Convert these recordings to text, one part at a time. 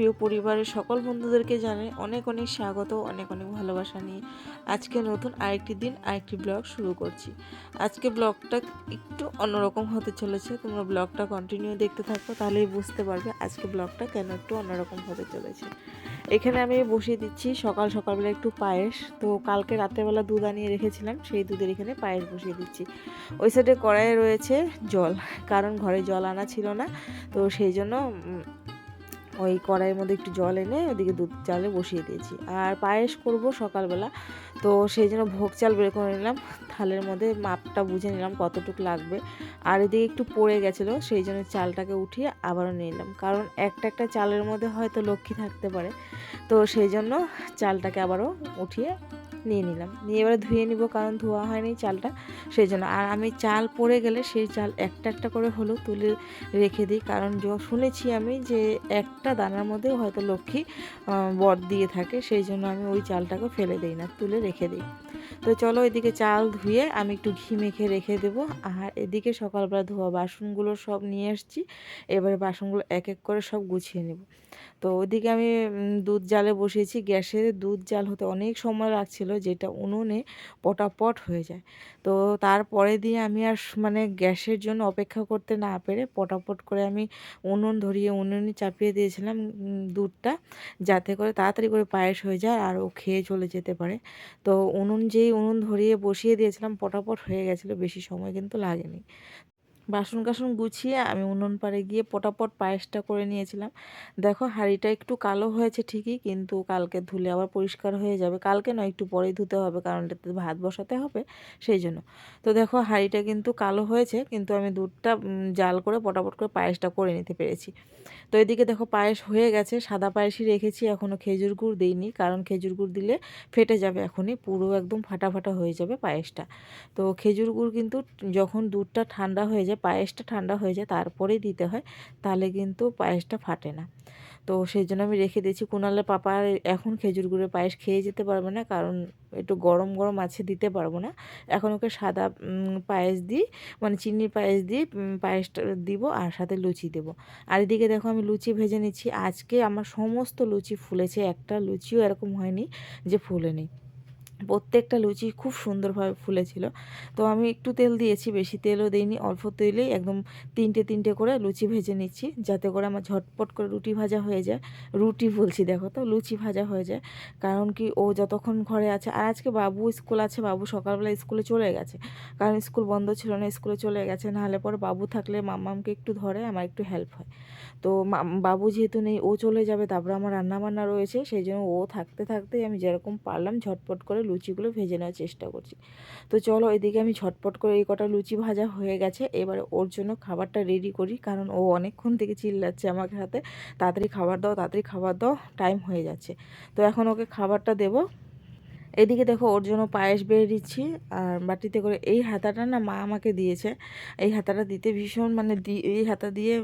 প্রিয় পরিবারের সকল বন্ধুদেরকে জানাই অনেক অনেক স্বাগত, অনেক অনেক ভালোবাসা নিয়ে আজকে নতুন আরেকটি দিন, আরেকটি ব্লগ শুরু করছি। আজকে ব্লগটা একটু অন্যরকম হতে চলেছে, তোমরা ব্লগটা কন্টিনিউ দেখতে থাকো, তাহলেই বুঝতে পারবে আজকে ব্লগটা কেন একটু অন্যরকম হতে চলেছে। এখানে আমি বসিয়ে দিচ্ছি সকাল সকালবেলা একটু পায়েস, তো কালকে রাতেরবেলা দুধ আনিয়ে রেখেছিলাম, সেই দুধের এখানে পায়েস বসিয়ে দিচ্ছি। ওই সাইডে কড়াইয়ে রয়েছে জল, কারণ ঘরে জল আনা ছিল না, তো সেই জন্য ওই কড়াইয়ের মধ্যে একটু জল এনে ওদিকে দুধ চালে বসিয়ে দিয়েছি। আর পায়েস করব সকালবেলা। তো সেই জন্য ভোগ চাল বের করে নিলাম। থালের মধ্যে মাপটা বুঝে নিলাম কতটুকু লাগবে। আর এদিকে একটু পড়ে গেছিল, সেই জন্য চালটাকে উঠিয়ে আবারও নিয়ে নিলাম। কারণ একটা একটা চালের মধ্যে হয়তো লক্ষ্মী থাকতে পারে। তো সেই জন্য চালটাকে আবারও উঠিয়ে নিয়ে নিলাম। নিয়ে এবারে ধুয়ে নিব কারণ ধোয়া হয়নি চালটা, সেই জন্য। আর আমি চাল পড়ে গেলে সেই চাল একটা একটা করে হলেও তুলে রেখে দিই। কারণ শুনেছি আমি যে একটা দানার মধ্যেও হয়তো লক্ষ্মী বর দিয়ে থাকে। সেই জন্য আমি ওই চালটাকে ফেলে দিই না, তুলে রেখে দিই। তো চলো এদিকে চাল ধুয়ে আমি একটু ঘি মেখে রেখে দেবো। আর এদিকে সকালবেলা ধোয়া বাসনগুলো সব নিয়ে এসেছি এবারে বাসনগুলো এক এক করে সব গুছিয়ে নেব। তো ওইদিকে আমি দুধ জালে বসিয়েছি। গ্যাসে দুধ জাল হতে অনেক সময় লাগছিল যেটা উনুনে পটাপট হয়ে যায়। তো তারপরে দিয়ে আমি আর মানে গ্যাসের জন্য অপেক্ষা করতে না পেরে পটাপট করে আমি উনুন ধরিয়ে উনুনে চাপিয়ে দিয়েছিলাম দুধটা। যাতে করে তাড়াতাড়ি করে পায়েস হয়ে যায় আর ও খেয়ে চলে যেতে পারে। তো উনুন যেই উনুন ধরিয়ে বসিয়ে দিয়েছিলাম পটাপট হয়ে গেছিল বেশি সময় কিন্তু লাগেনি। বাসন কাসন গুছিয়ে আমি উনুন পাড়ে গিয়ে পটাপট পায়েসটা করে নিয়েছিলাম। দেখো, হাঁড়িটা একটু কালো হয়েছে ঠিকই, কিন্তু কালকে ধুলে আবার পরিষ্কার হয়ে যাবে। কালকে নয়, একটু পরেই ধুতে হবে, কারণ এটাতে ভাত বসাতে হবে সেই জন্য। তো দেখো, হাঁড়িটা কিন্তু কালো হয়েছে, কিন্তু আমি দুধটা জাল করে পটাপট করে পায়েসটা করে নিতে পেরেছি। তো এদিকে দেখো, পায়েস হয়ে গেছে, সাদা পায়েসই রেখেছি এখনও খেজুর গুড় দিইনি, কারণ খেজুর গুড় দিলে ফেটে যাবে এখনই, পুরো একদম ফাটা ফাটা হয়ে যাবে পায়েসটা। তো খেজুর গুড় কিন্তু যখন দুধটা ঠান্ডা হয়ে যায় পায়েসটা ঠান্ডা হয়ে যায়, তারপরেই দিতে হয়, তাহলে কিন্তু পায়েসটা ফাটে না। তো সেই জন্য আমি রেখে দিয়েছি। কুনালের পাপা এখন খেজুর গুড়ের পায়েস খেয়ে যেতে পারবে না, কারণ একটু গরম গরম আছে, দিতে পারব না। এখন ওকে সাদা পায়েস দিই মানে চিনির পায়েস দিয়ে পায়েসটা দিব আর সাথে লুচি দেব। আর এদিকে দেখো আমি লুচি ভেজে নিচ্ছি। আজকে আমার সমস্ত লুচি ফুলেছে, একটা লুচিও এরকম হয়নি যে ফুলেনি। প্রত্যেকটা লুচি খুব সুন্দরভাবে ফুলেছিল। তো আমি একটু তেল দিয়েছি, বেশি তেলও দিইনি, অল্প তেলেই একদম তিনটে তিনটে করে লুচি ভেজে নিচ্ছি, যাতে করে আমার ঝটপট করে রুটি ভাজা হয়ে যায়। রুটি বলছি, দেখো তো, লুচি ভাজা হয়ে যায়। কারণ কি, ও যতক্ষণ ঘরে আছে, আর আজকে বাবু স্কুল আছে, বাবু সকালবেলা স্কুলে চলে গেছে। কারণ স্কুল বন্ধ ছিল না, স্কুলে চলে গেছে, নাহলে পরে বাবু থাকলে মাম্মামকে একটু ধরে, আমার একটু হেল্প হয়। তো বাবু যেহেতু নেই, ও চলে যাবে, তারপরে আমার রান্না বান্না রয়েছে, সেই জন্য ও থাকতে থাকতেই আমি যেরকম পারলাম ঝটপট করে লুচিগুলো ভেজে নেওয়ার চেষ্টা করছি। তো চলো এদিকে আমি ঝটপট করে এই কটা লুচি ভাজা হয়ে গেছে। এবারে ওর জন্য খাবারটা রেডি করি, কারণ ও অনেকক্ষণ থেকে চিল্লাচ্ছে আমাকে হাতে। তাড়াতাড়ি খাবার দাও, তাড়াতাড়ি খাবার দাও টাইম হয়ে যাচ্ছে। তো এখন ওকে খাবারটা দেবো। এদিকে দেখো ওর জন্য পায়েস বেড়ে দিচ্ছি, আর বাটিতে করে এই হাতাটা না মা আমাকে দিয়েছে। এই হাতাটা দিতে ভীষণ মানে এই হাতা দিয়ে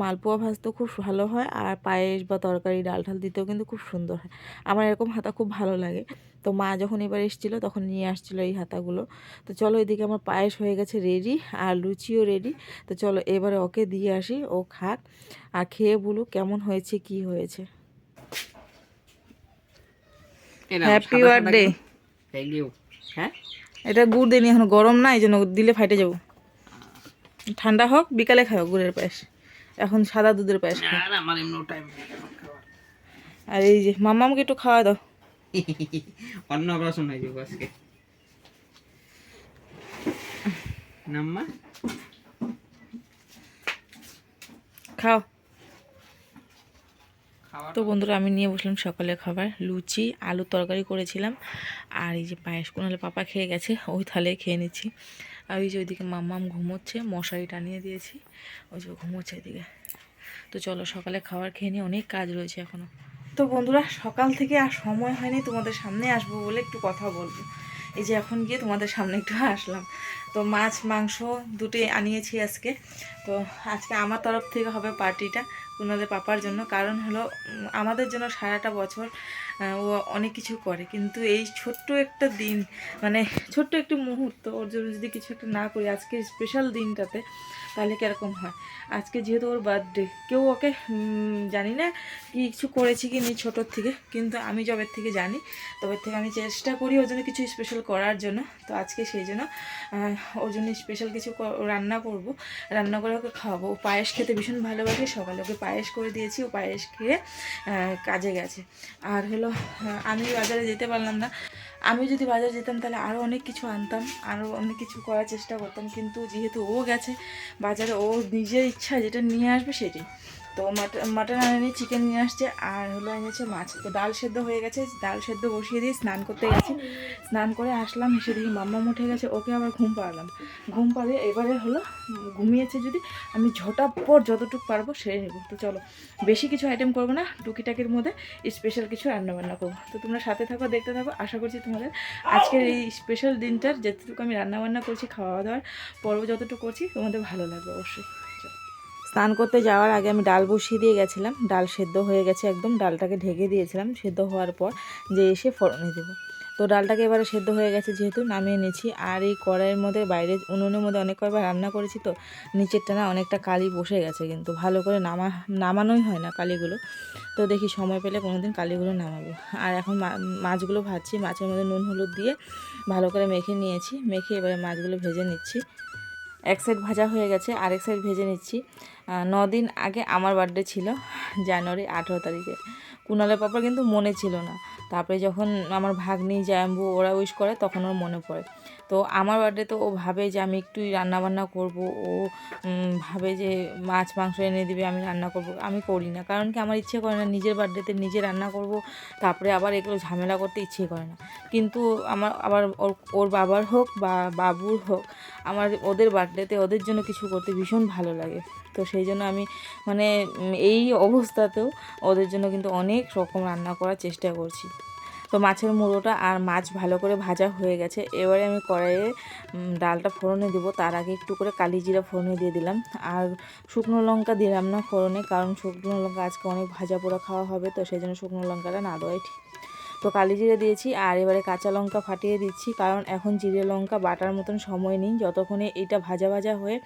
মালপোয়া ভাজতে খুব ভালো হয়, আর পায়েস বা তরকারি ডাল ঠাল দিতেও কিন্তু খুব সুন্দর হয়। আমার এরকম হাতা খুব ভালো লাগে। তো মা যখন এবার এসেছিল তখন নিয়ে আসছিল এই হাতাগুলো। তো চলো এদিকে আমার পায়েস হয়ে গেছে রেডি আর লুচিও রেডি তো চলো এবারে ওকে দিয়ে আসি ও খাক আর খেয়ে বলুক কেমন হয়েছে কি হয়েছে। হ্যাপি বার্থডে থ্যাংক ইউ হ্যাঁ? এটা গুড় দিইনি এখন গরম না এই জন্য দিলে ফাইটে যাব। ঠান্ডা হোক বিকালে খাও গুড়ের পায়েস। এখন সাদা দুধের পায়েস আর এই যে মাম্মামকে একটু খাওয়া দাও। অন্য অপারেশন হয়ে যাব আজকে। নাম্মা? খাও। তো বন্ধুরা আমি নিয়ে বসলাম সকালে খাবার লুচি আলু তরকারি করেছিলাম আর এই যে পায়েস কোনালে পাপা খেয়ে গেছে ওই থালে খেয়ে নিচ্ছি। আর ওই যে ওইদিকে মাম্মাম ঘুমোচ্ছে মশারি টানিয়ে দিয়েছি ওই যে ঘুমোচ্ছে এদিকে। তো চলো সকালে খাবার খেয়ে নিয়ে অনেক কাজ রয়েছে এখনও তো বন্ধুরা, সকাল থেকে আর সময় হয়নি তোমাদের সামনে আসব বলে একটু কথা বলব। এই যে এখন গিয়ে তোমাদের সামনে একটু আসলাম। তো মাছ, মাংস দুটি আনিয়েছি আজকে। তো আজকে আমার তরফ থেকে হবে পার্টিটা কুনালের পাপার জন্য। কারণ হলো আমাদের জন্য সারাটা বছর ও অনেক কিছু করে। কিন্তু এই ছোট্ট একটা দিন মানে ছোট্ট একটি মুহূর্ত, ওর জন্য যদি কিছু একটা না করি, আজকে স্পেশাল দিনটাতে তাহলে কীরকম হয়? আজকে যেহেতু ওর বার্থডে কেউ ওকে জানি না কি কিছু করেছি কি নি ছোটোর থেকে, কিন্তু আমি জবের থেকে জানি। তবে থেকে আমি চেষ্টা করি ওর জন্য কিছু স্পেশাল করার জন্য। তো আজকে সেই জন্য ওর জন্য স্পেশাল কিছু রান্না করব। রান্না করে ওকে খাওয়াবো। ও পায়েস খেতে ভীষণ ভালোবাসে। সকালে ওকে পায়েস করে দিয়েছি। ও পায়েস খেয়ে কাজে গেছে। আর হলো আমি বাজারে যেতে পারলাম না। আমি যদি বাজারে যেতাম, তাহলে আরও অনেক কিছু আনতাম আরও অনেক কিছু করার চেষ্টা করতাম। কিন্তু যেহেতু ও গেছে, বাজারে ও নিজের ইচ্ছা যেটা নিয়ে আসবে সেটাই। তো মাটন মাটন আনেনি চিকেন নিয়ে আসছে, আর হলো এনেছে মাছ। তো ডাল সেদ্ধ হয়ে গেছে, ডাল সেদ্ধ বসিয়ে দিয়ে স্নান করতে গেছি। স্নান করে আসলাম, এসে দেখি মাম্মা উঠে গেছে, ওকে আবার ঘুম পাড়লাম। ঘুম পাড়িয়ে এবারে হলো ঘুমিয়েছে যদি, আমি ঝটাপট যতটুকু পারব সেরে নেব। তো চলো, বেশি কিছু আইটেম করব না, টুকিটাকির মধ্যে স্পেশাল কিছু রান্না বান্না করব। তো তোমরা সাথে থাকো, দেখতে থাকো, আশা করছি তোমাদের আজকের এই স্পেশাল দিনটার যেটুকু আমি রান্না বান্না করছি খাওয়া দাওয়ার পর্ব যতটুকু করছি, তোমাদের ভালো লাগবে অবশ্যই। স্নান করতে যাওয়ার আগে আমি ডাল বসিয়ে দিয়ে গেছিলাম। ডাল সেদ্ধ হয়ে গেছে একদম। ডালটাকে ঢেকে দিয়েছিলাম। সেদ্ধ হওয়ার পর যে এসে ফোড়নে দেবো। তো ডালটাকে এবারে সেদ্ধ হয়ে গেছে যেহেতু নামিয়ে নিয়েছি। আর এই কড়াইয়ের মধ্যে বাইরে উনুনের মধ্যে অনেক কয়েকবার রান্না করেছি তো নিচেরটা না অনেকটা কালি বসে গেছে কিন্তু ভালো করে নামা, নামানোই হয় না কালিগুলো। তো দেখি সময় পেলে কোনো দিন কালিগুলো নামাবো। আর এখন মাছগুলো ভাজছি। মাছের মধ্যে নুন, হলুদ দিয়ে ভালো করে মেখে নিয়েছি। মেখে এবারে মাছগুলো ভেজে নিচ্ছি। এক সাইড ভাজা হয়ে গেছে। আরেক সাইড ভেজে নিচ্ছি। দিন আগে আমার বার্থডে ছিল জানুয়ারি আঠেরো তারিখে। কুণালের পাপার কিন্তু মনে ছিল না। তারপরে যখন আমার ভাগ্নি জাম্বু ওরা উইশ করে, তখন ওর মনে পড়ে। তো আমার বার্থডে তো ও ভাবে যে আমি একটু রান্নাবান্না করব, ও ভাবে যে মাছ, মাংস এনে দিবে, আমি রান্না করব, আমি করি না। কারণ কি আমার ইচ্ছে করে না, নিজের বার্থডেতে নিজে রান্না করব, তারপরে আবার এগুলো ঝামেলা করতে ইচ্ছে করে না। কিন্তু আমার, আবার ওর ওর বাবার হোক বা বাবুর হোক, আমার ওদের বার্থডেতে ওদের জন্য কিছু করতে ভীষণ ভালো লাগে। তো সেই জন্য আমি মানে এই অবস্থাতেও ওদের জন্য কিন্তু অনেক রকম রান্না করার চেষ্টা করছি। তো মাছের মুড়োটা আর মাছ ভালো করে ভাজা হয়ে গেছে। এবারে আমি কড়াইয়ে ডালটা ফোড়নে দেবো। তার আগে একটু করে কালি জিরা ফোড়নে দিয়ে দিলাম। আর শুকনো লঙ্কা দিলাম না ফোড়নে, কারণ শুকনো লঙ্কা আজকে অনেক ভাজা পোড়া খাওয়া হবে, তো সেই জন্য শুকনো লঙ্কাটা না দেওয়াই ঠিক। তো কালি জিরে দিয়েছি আর এবারে কাঁচা লঙ্কা ফাটিয়ে দিচ্ছি, কারণ এখন জিরে লঙ্কা বাটার মতন সময় নেই। যতক্ষণে এটা ভাজা ভাজা হয়ে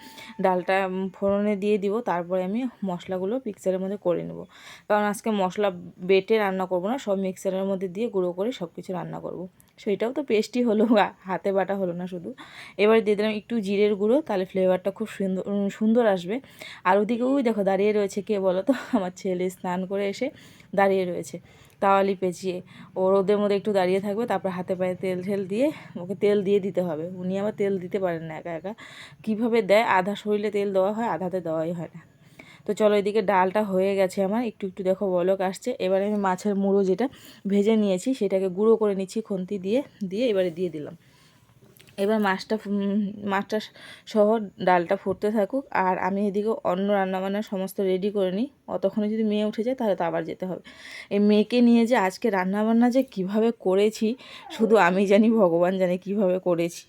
ডালটা ফোড়নে দিয়ে দিব, তারপরে আমি মশলাগুলো মিক্সারের মধ্যে করে নেব। কারণ আজকে মশলা বেটে রান্না করব না, সব মিক্সারের মধ্যে দিয়ে গুঁড়ো করে সব কিছু রান্না করব। সেইটাও তো পেস্টি হলো হাতে বাটা হলো না শুধু। এবার দিয়ে দিলাম একটু জিরের গুঁড়ো, তাহলে ফ্লেভারটা খুব সুন্দর সুন্দর আসবে। আর ওদিকে, ওই দেখো, দাঁড়িয়ে রয়েছে কে বলো তো? আমার ছেলে স্নান করে এসে দাঁড়িয়ে রয়েছে। তাওয়ালি পেঁচিয়ে। ও রোদের মধ্যে একটু দাঁড়িয়ে থাকবে, তারপর হাতে পায়ে তেল ঠেল দিয়ে ওকে তেল দিয়ে দিতে হবে। উনি আবার তেল দিতে পারেন না একা একা। কীভাবে দেয়? আধা শরীরে তেল দেওয়া হয়, আধাতে দেওয়াই হয় না। তো চলো এদিকে ডালটা হয়ে গেছে আমার। একটু একটু দেখো বলক আসছে। এবারে আমি মাছের মুড়ো যেটা ভেজে নিয়েছি, সেটাকে গুঁড়ো করে নিচ্ছি, খন্তি দিয়ে দিয়ে এবারে দিয়ে দিলাম। এবার মাছটা মাছটা সহ ডালটা ফুটতে থাকুক আর আমি এদিকে অন্য রান্নাবান্না সমস্ত রেডি করে নিই। অতক্ষণে যদি মেয়ে উঠে যায় তাহলে তো আবার যেতে হবে। এই মেয়েকে নিয়ে যে আজকে রান্নাবান্না যে কীভাবে করেছি, শুধু আমি জানি, ভগবান জানে কীভাবে করেছি।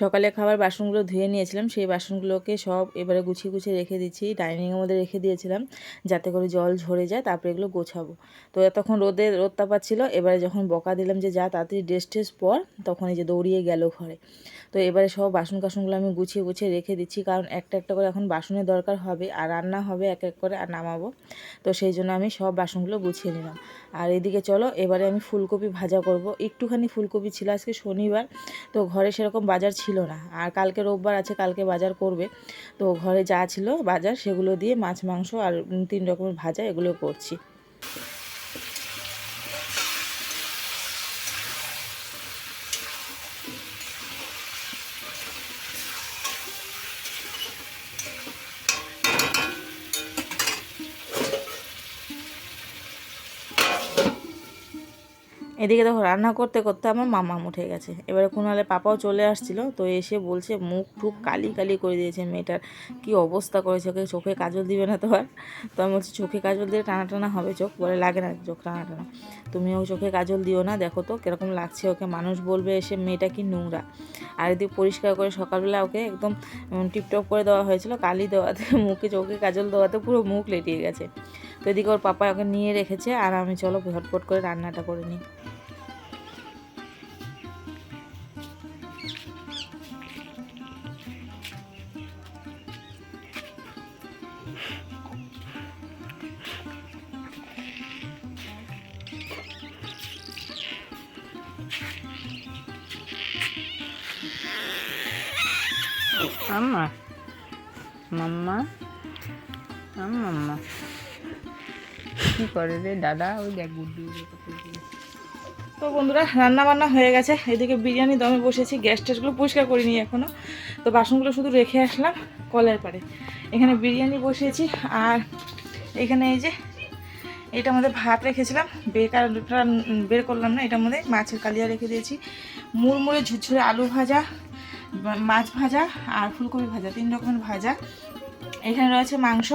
সকালে খাবার বাসনগুলো ধুয়ে নিয়েছিলাম, সেই বাসনগুলোকে সব এবারে গুছিয়ে গুছিয়ে রেখে দিচ্ছি। ডাইনিংয়ের মধ্যে রেখে দিয়েছিলাম, যাতে করে জল ঝরে যায়, তারপরে এগুলো গোছাবো। তো তখন রোদে, রোদ তাপাচ্ছিল এবারে যখন বকা দিলাম যে যা তাড়াতাড়ি ড্রেস ট্রেস পর, তখন এই যে দৌড়িয়ে গেল ঘরে। তো এবারে সব বাসন কাসনগুলো আমি গুছিয়ে গুছিয়ে রেখে দিচ্ছি, কারণ একটা একটা করে এখন বাসনের দরকার হবে, আর রান্না হবে এক এক করে, আর নামাবো। তো সেই জন্য আমি সব বাসনগুলো গুছিয়ে নিলাম। আর এদিকে চলো, এবারে আমি ফুলকপি ভাজা করব। একটুখানি ফুলকপি ছিল আজকে শনিবার, তো ঘরে সেরকম বাজার ছিল না। আর কালকে রোববার আছে, কালকে বাজার করবে। তো ঘরে যা ছিল বাজার, সেগুলো দিয়ে মাছ, মাংস আর তিন রকমের ভাজা এগুলো করছি। এদিকে দেখো রান্না করতে করতে আমার মামা উঠে গেছে। এবারে কুনালে পাপাও চলে আসছিল, তো এসে বলছে, মুখ টুক কালি কালি করে দিয়েছে মেয়েটার। কি অবস্থা করেছে ওকে? চোখে কাজল দিবে না তো আর? তো আমি বলছি, চোখে কাজল দিয়ে টানা টানা হবে চোখ। বলে, লাগে না চোখ টানা টানা। তুমিও চোখে কাজল দিও না। দেখো তো কীরকম লাগছে ওকে। মানুষ বলবে এসে মেয়েটা কি নোংরা। আর এদিকে পরিষ্কার করে সকালবেলা ওকে একদম টিপটপ করে দেওয়া হয়েছিল, কালি দেওয়াতে, মুখে চোখে কাজল দেওয়াতে পুরো মুখ লেটিয়ে গেছে। তো এদিকে ওর পাপা ওকে নিয়ে রেখেছে, আর আমি চলো ঝটপট করে রান্নাটা করে নিই। মাম্মা মাম্মা আম মাম্মা কি করে রে, দাদা? ওই দেখ তো বন্ধুরা রান্না বান্না হয়ে গেছে। এদিকে বিরিয়ানি দমে বসেছি, গ্যাস ট্যাসগুলো পরিষ্কার করিনি এখনও তো বাসনগুলো শুধু রেখে আসলাম কলের পাড়ে। এখানে বিরিয়ানি বসিয়েছি, আর এখানে এই যে, এটা আমাদের ভাত রেখেছিলাম। বেকার বের করলাম না এটার মধ্যে মাছের কালিয়া রেখে দিয়েছি। মুড়মুড়ে ঝুরঝুরে আলু ভাজা মাছ ভাজা আর ফুলকপি ভাজা, তিন রকমের ভাজা। এখানে রয়েছে মাংস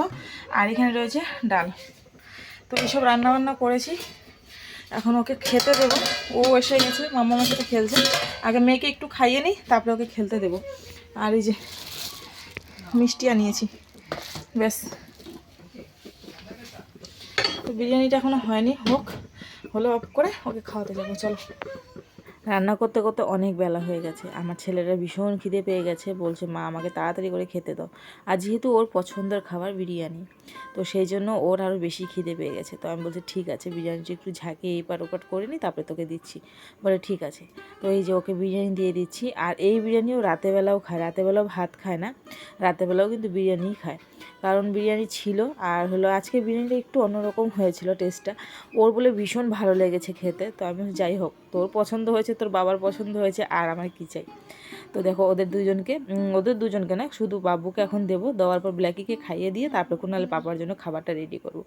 আর এখানে রয়েছে ডাল। তো এইসব রান্নাবান্না করেছি। এখন ওকে খেতে দেবো। ও এসে গেছে মামা আমার সাথে খেলছে। আগে মেয়েকে একটু খাইয়ে নিই, তারপরে ওকে খেলতে দেবো। আর এই যে মিষ্টি আনিয়েছি। ব্যাস। তো বিরিয়ানিটা এখনও হয়নি, হোক। হলে অফ করে ওকে খাওয়াতে যাব, চলো। রান্না করতে করতে অনেক বেলা হয়ে গেছে। আমার ছেলেরা ভীষণ খিদে পেয়ে গেছে, বলছে, মা, আমাকে তাড়াতাড়ি করে খেতে দাও। আর যেহেতু ওর পছন্দের খাবার বিরিয়ানি, তো সেই জন্য ওর আরও বেশি খিদে পেয়ে গেছে। তো আমি বলছি, ঠিক আছে, বিরিয়ানিটা একটু ঝাঁকে এইপার ওপার করে নিই তারপরে তোকে দিচ্ছি। বলে, ঠিক আছে। তো এই যে ওকে বিরিয়ানি দিয়ে দিচ্ছি, আর এই বিরিয়ানিও রাতেবেলাও খায়, রাতেবেলাও ভাত খায় না, রাতেবেলাও কিন্তু বিরিয়ানিই খায়। কারণ বিরিয়ানি ছিল আর হলো আজকে বিরিয়ানিটা একটু অন্যরকম হয়েছিল টেস্টটা ওর বলে ভীষণ ভালো লেগেছে খেতে, তো আমি যাই হোক, তোর পছন্দ হয়েছে, তোর বাবার পছন্দ হয়েছে, আর আমার কী চাই? তো দেখো ওদের দুজনকে ওদের দুজনকে না, শুধু বাবুকে এখন দেবো, দেওয়ার পর ব্ল্যাকিকে খাইয়ে দিয়ে তারপর কোনালে পাপার জন্য খাবারটা রেডি করব।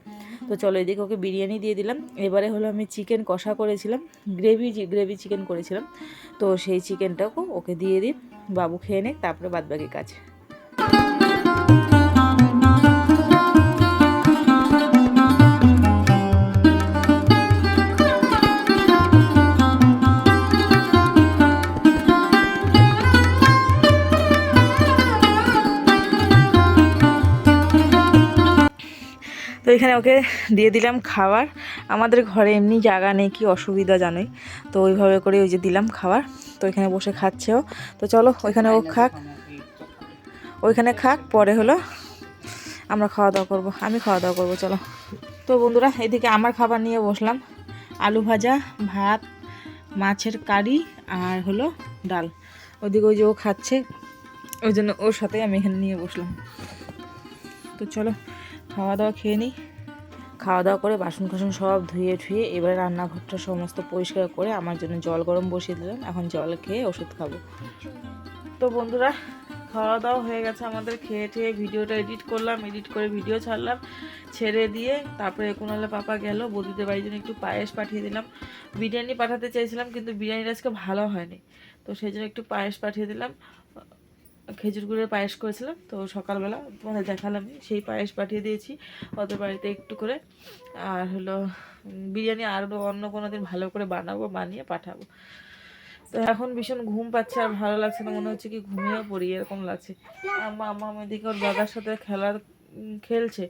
তো চলো এদিকে ওকে বিরিয়ানি দিয়ে দিলাম। এবারে হলো আমি চিকেন কষা করেছিলাম গ্রেভি গ্রেভি চিকেন করেছিলাম। তো সেই চিকেনটাকেও ওকে দিয়ে দিই, বাবু খেয়ে নেক, তারপরে বাদবাকি কাজ। এখানে ওকে দিয়ে দিলাম খাবার। আমাদের ঘরে এমনি জায়গা নেই, কি অসুবিধা জানোই। তো ওইভাবে করে ওই যে দিলাম খাবার। তো এখানে বসে খাচ্ছেও তো চলো, ওইখানে ও খাক। ওইখানে খাক, পরে হলো আমরা খাওয়া দাওয়া করব। আমি খাওয়া দাওয়া করব, চলো। তো বন্ধুরা, এদিকে আমার খাবার নিয়ে বসলাম। আলু ভাজা, ভাত, মাছের কারি আর হলো ডাল। ওদিকে ওই যে ও খাচ্ছে। ওই জন্য ওর সাথে আমি এখানে নিয়ে বসলাম। তো চলো খাওয়া দাওয়া খেয়ে নিই। খাওয়া দাওয়া করে বাসন কাসন সব ধুয়ে ঠুয়ে এবারে রান্নাঘরটা সমস্ত পরিষ্কার করে আমার জন্য জল গরম বসিয়ে দিলাম। এখন জল খেয়ে ওষুধ খাব। তো বন্ধুরা খাওয়া দাওয়া হয়ে গেছে আমাদের। খেয়ে ঠেয়ে ভিডিওটা এডিট করলাম, এডিট করে ভিডিও ছাড়লাম, ছেড়ে দিয়ে তারপরে কোনালে পাপা গেল, বৌদিদের বাড়ির জন্য একটু পায়েস পাঠিয়ে দিলাম। বিরিয়ানি পাঠাতে চাইছিলাম, কিন্তু বিরিয়ানিটা আজকে ভালো হয়নি। তো সেই জন্য একটু পায়েস পাঠিয়ে দিলাম। খেজুর গুড়ের পায়েস করেছিলাম, তো সকালবেলা তোমাদের দেখালাম সেই পায়েস পাঠিয়ে দিয়েছি ওদের বাড়িতে একটু করে। আর হলো বিরিয়ানি আরও অন্য কোনো দিন ভালো করে বানাবো, বানিয়ে পাঠাবো। তো এখন ভীষণ ঘুম পাচ্ছে আর ভালো লাগছে না, মনে হচ্ছে কি ঘুমিয়ে পড়ি, এরকম লাগছে। আম্মা আমার দিকে ওর দাদার সাথে খেলার খেলছে,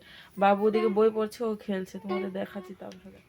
বাবু ওদিকে বই পড়ছে, ও খেলছে। তোমাদের দেখাচ্ছি তার সাথে